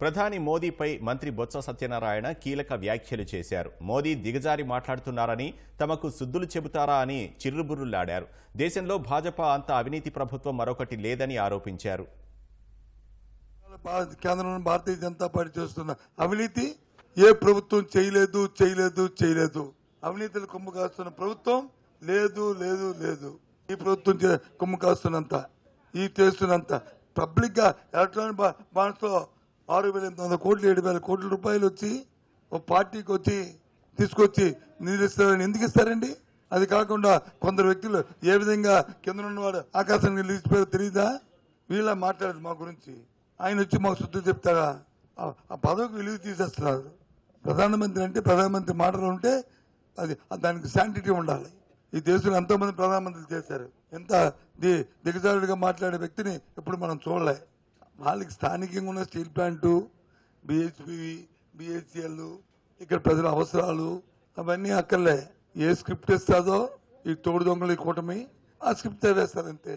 ప్రధాని మోదీపై మంత్రి బొత్స సత్యనారాయణ కీలక వ్యాఖ్యలు చేశారు. మోదీ దిగజారి మాట్లాడుతున్నారని తమకు సుద్దులు చెబుతారా అని చిర్రుబుర్రులాడారు. దేశంలో భాజపా అంత అవినీతి ప్రభుత్వం మరొకటి లేదని ఆరోపించారు. కేంద్రం కేంద్రంలో భారతీయ జనతా పార్టీ చేస్తున్న అవినీతి ఏ ప్రభుత్వం చేయలేదు చేయలేదు చేయలేదు. అవినీతిని కొమ్ము కాస్తున్న ప్రభుత్వం లేదు లేదు లేదు. ఈ ప్రభుత్వం చే- కొమ్ము కాస్తున్నంత ఈ చేస్తున్నంత. పబ్లిక్గా ఎలక్ట్రానిక్ బా- లో ఆరు వేల ఎనిమిది వందల కోట్లు ఏడు వేల కోట్ల రూపాయలు వచ్చి ఒక పార్టీకి వచ్చి తీసుకొచ్చి నిధులు ఇస్తారని ఎందుకు ఇస్తారండి? అది కాకుండా కొందరు వ్యక్తులు ఏ విధంగా కింద ఉన్నవాడు ఆకాశానికి నిలిచిపోయారో తెలియదా వీళ్ళ మాట్లాడదు మా గురించి. ఆయన వచ్చి మాకు శుద్ధి చెప్తారా? ఆ- పదవికి విలువ తీసేస్తున్నారు. ప్రధానమంత్రి అంటే ప్రధానమంత్రి మాటలు ఉంటే అది దానికి శాంటిటీ ఉండాలి. ఈ దేశంలో ఎంతోమంది ప్రధానమంత్రులు చేశారు. ఎంత ది దిగజారుడిగా మాట్లాడే వ్యక్తిని ఇప్పుడు మనం చూడలే. వాళ్ళకి స్థానికంగా ఉన్న స్టీల్ ప్లాంటు బిహెచ్పి బిహెచ్ఎల్ ఇక్కడ ప్రజల అవసరాలు అవన్నీ అక్కర్లే. ఏ స్క్రిప్ట్ ఇస్తాదో ఈ తోడు దొంగలు ఈ కూటమి ఆ స్క్రిప్ట్ వేస్తారంతే.